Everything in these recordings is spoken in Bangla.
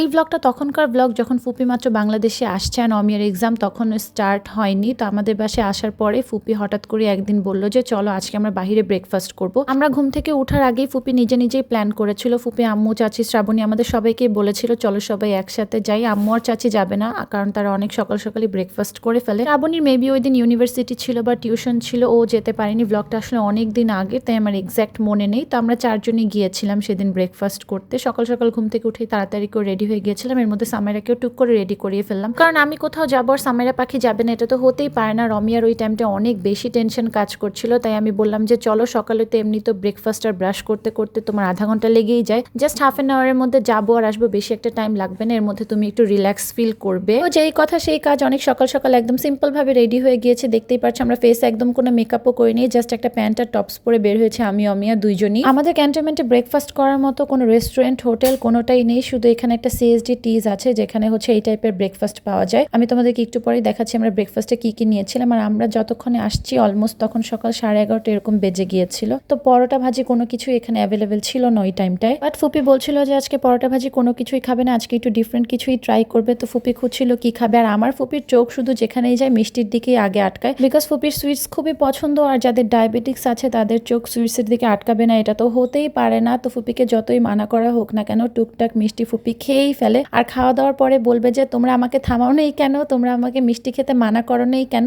এই ব্লগটা তখনকার ব্লগ যখন ফুপি মাত্র বাংলাদেশে আসছে অমিয়ার এক্সাম তখন স্টার্ট হয়নি। তো আমাদের বাসায় আসার পরে ফুপি হঠাৎ করে একদিন বলল যে, চলো আজকে আমরা বাইরে ব্রেকফাস্ট করব। আমরা ঘুম থেকে ওঠার আগেই ফুপি নিজে নিজেই প্ল্যান করেছিল। ফুপি আম্মু, চাচি, শ্রাবণী আমাদের সবাইকে বলেছিল, চলো সবাই একসাথে যাই। আম্মু আর চাচি যাবে না, কারণ তারা অনেক সকাল সকালই ব্রেকফাস্ট করে ফেলে। শ্রাবণীর মেবি ওই দিন ইউনিভার্সিটি ছিল বা টিউশন ছিল, ও যেতে পারেনি। ব্লগটা আসলে অনেক দিন আগে, তাই আমার এক্স্যাক্ট মনে নেই। তো আমরা চারজনই গিয়েছিলাম সেদিন ব্রেকফাস্ট করতে। সকাল সকাল ঘুম থেকে উঠেই তাড়াতাড়ি করে রেডি হয়ে গিয়েছিলাম, এর মধ্যে সামাইরাকেও টুক করে রেডি করিয়ে ফেললাম। কারণ আমি কোথাও যাব আর সামাইরা পাখি যাবে না, এটা তো হতেই পারে না। রমিয়ার ওই টাইমটা অনেক বেশি টেনশন কাজ করছিল, তাই আমি বললাম যে, চলো সকালে তো এমনি তো ব্রেকফাস্ট আর ব্রাশ করতে করতে তোমার আধা ঘণ্টা লেগেই যায়। জাস্ট হাফ অ্যান আওয়ারের মধ্যে যাব আর আসব, বেশি একটা টাইম লাগবে না। এর মধ্যে তুমি একটু রিল্যাক্স ফিল করবে। তো যেই কথা, সেই কাজ অনেক সকাল সকাল একদম সিম্পল ভাবে রেডি হয়ে গিয়েছে। দেখতেই পাচ্ছ, আমরা ফেসে একদম কোনো মেকআপও করিনি জাস্ট একটা প্যান্ট আর টপস পরে বের হয়েছে আমি, অমিয়া, দুইজনই। আমাদের ক্যান্টনমেন্টে ব্রেকফাস্ট করার মতো কোনো রেস্টুরেন্ট হোটেল কোনোটাই নেই, শুধু এখানে একটা সিএসডি টিজ আছে যেখানে হচ্ছে এই টাইপের ব্রেকফাস্ট পাওয়া যায়। আমি তোমাদেরকে একটু পরেই দেখাচ্ছি আমরা ব্রেকফাস্টে কি কি নিয়েছিলাম। আর আমরা যতক্ষণে আসছি অলমোস্ট তখন সকাল সাড়ে এগারোটা এরকম বেজে গিয়েছিল। তো পরোটা ভাজি কোনো কিছু এখানে অ্যাভেলেবেল ছিল না ওই টাইমটায় বাট ফুপি বলছিল যে আজকে পরোটা ভাজি কোনো কিছুই খাবে না, আজকে একটু ডিফারেন্ট কিছুই ট্রাই করবে। তো ফুপি খুঁজছিল কি খাবে। আর আমার ফুপির চোখ শুধু যেখানেই যায় মিষ্টির দিকেই আগে আটকায়। বিকজ ফুপির সুইটস খুবই পছন্দ আর যাদের ডায়াবেটিক্স আছে তাদের চোখ সুইটসের দিকে আটকাবে না, এটা তো হতেই পারে না। তো ফুপিকে যতই মানা করা হোক না কেন, টুকটাক মিষ্টি ফুপি খেয়েই ফেলে। আর খাওয়া দাওয়ার পরে বলবে যে, তোমরা আমাকে থামাও নেই কেন? তোমরা আমাকে মিষ্টি খেতে মানা করো নেই কেন?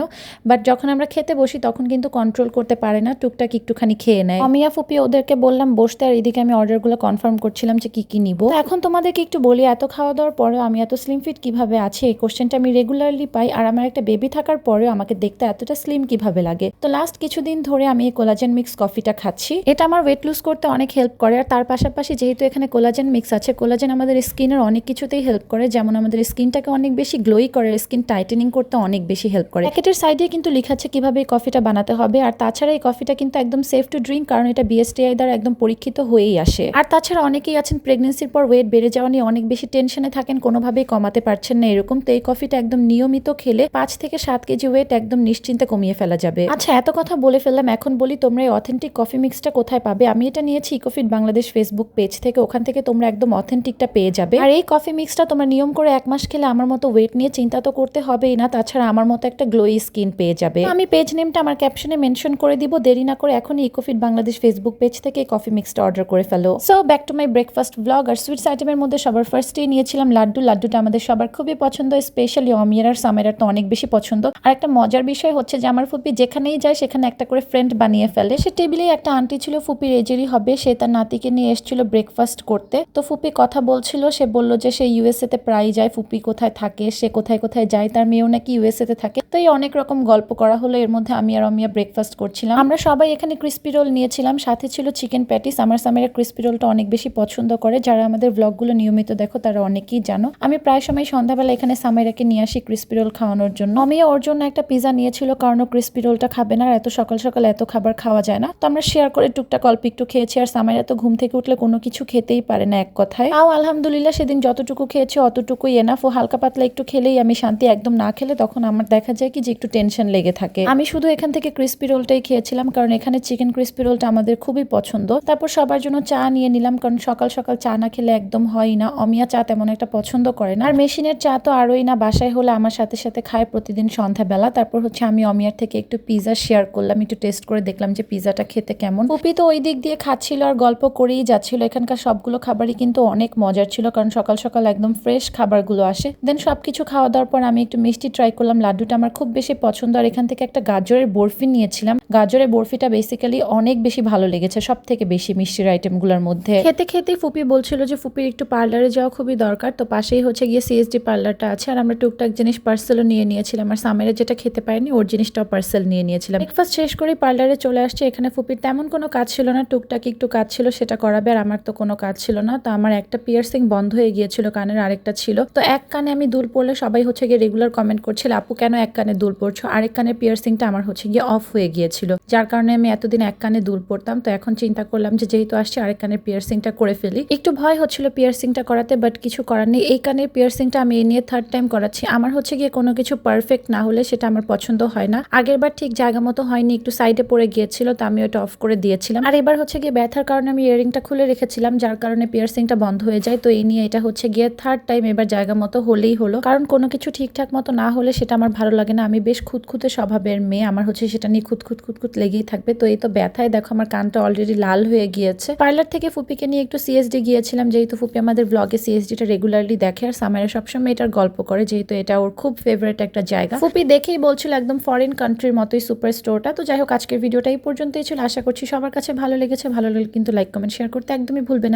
বাট যখন আমরা খেতে বসি, তখন কিন্তু কন্ট্রোল করতে পারে না। টুকটাক একটুখানি খেয়ে নেয়। অমিয়া ফুপি, ওদেরকে বললাম, বসতে। আর এদিকে আমি অর্ডারগুলো কনফার্ম করছিলাম যে, কি কি নিব? এখন তোমাদেরকে একটু বলি, এত খাওয়া দাওয়ার পরেও আমি এত স্লিম ফিট কীভাবে আছে? এই কোশ্চেনটা আমি রেগুলারলি পাই। আর আমার একটা বেবি থাকার পরেও আমাকে দেখতে এতটা স্লিম কীভাবে লাগে? তো লাস্ট কিছুদিন ধরে আমি এই কোলাজেন মিক্স কফিটা খাচ্ছি। এটা আমার ওয়েট লুজ করতে অনেক হেল্প করে। আর তার পাশাপাশি যেহেতু এখানে কোলাজেন মিক্স আছে কোলাজেন আমাদের স্কিনের অনেক কিছুতেই হেল্প করে। যেমন আমাদের স্কিনটাকে অনেক বেশি গ্লোই করে স্কিন টাইটেনিং করতে অনেক বেশি হেল্প করে। প্যাকেটের সাইডে কিন্তু লেখা আছে কীভাবে এই কফিটা বানাতে হবে। আর তাছাড়া এই কফিটা কিন্তু একদম সেফ টু ড্রিঙ্ক কারণ এটা বিএসটিআই দ্বারা একদম পরীক্ষিত হয়েই আসে। আর তাছাড়া অনেকেই আছেন প্রেগনেন্সির পর ওয়েট বেড়ে যাওয়া নিয়ে অনেক বেশি টেনশনে থাকেন, কোনোভাবেই কমাতে পারছেন না এরকম। তো এই কফিটা একদম নিয়মিত খেলে পাঁচ থেকে সাত কেজি ওয়েট একদম নিশ্চিন্তে কমিয়ে ফেলা যাবে। আচ্ছা এত কথা বলে ফেললাম। এখন বলি তোমরা এই অথেন্টিক কফি মিক্সটা কোথায় পাবে? আমি এটা নিয়েছি ইকোফিট বাংলাদেশ ফেসবুক পেজ থেকে। ওখান থেকে তোমরা একদম অথেন্টিকটা পেয়ে যাবে। আর এই কফি মিক্সটা তোমরা নিয়ম করে এক মাস খেলে আমার মতো ওয়েট নিয়ে চিন্তা তো করতে হবেই না, তাছাড়া আমার মতো একটা গ্লোই স্কিন পেয়ে যাবে। আমি পেজ নেমটা আমার ক্যাপশনে মেনশন করে দিব, দেরি না করে এখনই ইকোফিট বাংলাদেশ ফেসবুক পেজ থেকে এই কফি মিক্সটা অর্ডার করে ফেলো। So back to my breakfast blog R sweets আইটেমের মধ্যে সবার ফার্স্টেই নিয়েছিলাম লাড্ডু। লাড্ডুটা আমাদের সবার খুবই পছন্দ স্পেশালি অমিয়ার আর সামেরার তো অনেক বেশি পছন্দ। আর একটা মজার বিষয় হচ্ছে যে, আমার ফুপি যেখানেই যায় সেখানে একটা করে ফ্রেন্ড বানিয়ে ফেলে। সে টেবিলেই একটা আন্টি ছিল, ফুপির এজেরই হবে, সে তার নাতিকে নিয়ে এসেছিল ব্রেকফাস্ট করতে। তো ফুপি কথা বলছিল, সে বলল যে সে ইউএসএ তে প্রায় যায়, ফুপি কোথায় থাকে, সে কোথায় কোথায় যায়, তার মেয়েও নাকি ইউএসএ তে থাকে। তো এই অনেক রকম গল্প করা হলো, এর মধ্যে আমি আর অমিয়া ব্রেকফাস্ট করছিলাম। আমরা সবাই এখানে ক্রিস্পি রোল নিয়েছিলাম, সাথে ছিল চিকেন প্যাটিস আমার সামেরা ক্রিস্পি রোলটা অনেক বেশি পছন্দ করে। যারা আমাদের ব্লগগুলো নিয়মিত দেখো, তারা অনেকেই জানো। আমি প্রায় সময় সন্ধ্যাবেলা এখানে সামেরাকে নিয়ে আসি ক্রিস্পি রোল খাওয়ানোর জন্য। অমিয়া ওর জন্য একটা পিজা নিয়েছিল, কারণ ও ক্রিস্পি রোলটা খাবে না আর এত সকাল সকাল এত খাবার খাওয়া যায় না। তো আমরা শেয়ার করে টুকটাক অল্প একটু খেয়েছি, আর সামেরা তো ঘুম থেকে উঠলে কোনো কিছু খেতেই পারে না এক কথায়। তাও আলহামদুলিল্লাহ সেদিন যতটুকু খেয়েছি, অতটুকুই এনাফ ও হালকা পাতলা একটু খেলেই আমি শান্তি একদম না খেলে তখন আমার দেখা যায় কি যে একটু টেনশন লেগে থাকে। আমি শুধু এখান থেকে ক্রিস্পি রোলটাই খেয়েছিলাম কারণ এখানে চিকেন ক্রিস্পি রোলটা আমাদের খুবই পছন্দ। তারপর সবার জন্য চা নিয়ে নিলাম কারণ সকাল সকাল চা না খেলে একদম হয় না। অমিয়া চা তেমন একটা পছন্দ করে না। আর মেশিনের চা তো আরোই না, বাসায় হলে আমার সাথে সাথে খায় প্রতিদিন সন্ধ্যাবেলা। তারপর হচ্ছে আমি অমিয়ার থেকে একটু পিজা শেয়ার করলাম, একটু টেস্ট করে দেখলাম যে পিজাটা খেতে কেমন। পুপি তো ওই দিক দিয়ে খাচ্ছিল আর গল্প করেই যাচ্ছিল। এখানকার সবগুলো খাবারই কিন্তু অনেক মজার ছিল কারণ সকাল সকাল একদম ফ্রেশ খাবারগুলো আসে। দেন সবকিছু খাওয়া দাওয়ার পর আমি একটু মিষ্টি ট্রাই করলাম। লাড্ডুটা আমার খুব বেশি পছন্দ। আর এখান থেকে একটা গাজরের বরফি নিয়েছিলাম। গাজরের বরফিটা বেসিক্যালি অনেক বেশি ভালো লেগেছে সব থেকে বেশি মিষ্টির আইটেমগুলোর মধ্যে। খেতে খেতে ফুপি বলছিল যে, ফুপির একটু পার্লারে যাওয়া খুবই দরকার। তো পাশেই হচ্ছে গিয়ে সিএসডি পার্লারটা আছে। আর আমরা টুকটাক জিনিস পার্সেলও নিয়ে নিয়েছিলাম। আর সামেরা যেটা খেতে পারিনি, ওর জিনিসটাও পার্সেল নিয়ে নিয়েছিলাম। ব্রেকফাস্ট শেষ করে পার্লারে চলে আসছে। এখানে ফুপির তেমন কোনো কাজ ছিল না। টুকটাক একটু কাজ ছিল, সেটা করাবে। আর আমার তো কোনো কাজ ছিল না। তো আমার একটা পিয়ার্সিং বন্ধ হয়ে গিয়েছিল, কানের আরেকটা ছিল। তো এক কানে আমি দুল পড়লে সবাই হচ্ছে গিয়ে রেগুলার কমেন্ট করছিল, আপু, কেন এক কানে দুল পড়ছো আরেক কানের পিয়ার্সিংটা আমার হচ্ছে গিয়ে অফ হয়ে গিয়েছিল। যার কারণে আমি এতদিন এক কানে দুল পড়তাম তো এখন চিন্তা করলাম যে যেহেতু আসছে, আরেক কানের পিয়ার্সিংটা করে ফেলি। একটু ভয় হচ্ছিল পিয়ার্সিংটা করাতে বাট কিছু করার নেই। এই কানের পিয়ার্সিংটা আমি এই নিয়ে থার্ড টাইম করাচ্ছি। আমার হচ্ছে গিয়ে কোনো কিছু পারফেক্ট না হলে সেটা আমার পছন্দ হয় না। আগের বার ঠিক জায়গা মতো হয়নি, একটু সাইডে পড়ে গিয়েছিল, তো আমি ওটা অফ করে দিয়েছিলাম। আর এবার হচ্ছে গিয়ে ব্যথার কারণে আমি ইয়ারিংটা খুলে রেখেছিলাম, যার কারণে পিয়ার্সিংটা বন্ধ হয়ে যায়। তো এই নিয়ে এটা এটা হচ্ছে গিয়ে থার্ড টাইম এবার জায়গা মতো হলেই হলো। কারণ কোনো কিছু ঠিকঠাক মতো না হলে সেটা আমার ভালো লাগে না। আমি বেশ খুঁতখুঁতে স্বভাবের মেয়ে। আমার হচ্ছে সেটা নিয়ে খুঁতখুত খুঁতখুত লেগেই থাকবে। তো এই তো ব্যথায় দেখো আমার কানটা অলরেডি লাল হয়ে গিয়েছে। পার্লার থেকে ফুপিকে নিয়ে একটু সিএসডি গিয়েছিলাম। যেহেতু ফুপি আমাদের ব্লগে সিএসডিটা রেগুলারলি দেখে আর সামারে সবসময় এটার গল্প করে। যেহেতু এটা ওর খুব ফেভারিট একটা জায়গা। ফুপি দেখেই বলছিল একদম ফরেন কান্ট্রির মতোই সুপার স্টোরটা তো যাই হোক, আজকের ভিডিওটা এই পর্যন্তই ছিল। আশা করছি সবার কাছে ভালো লেগেছে। ভালো লাগলে কিন্তু লাইক কমেন্ট শেয়ার করতে একদমই ভুলবে না।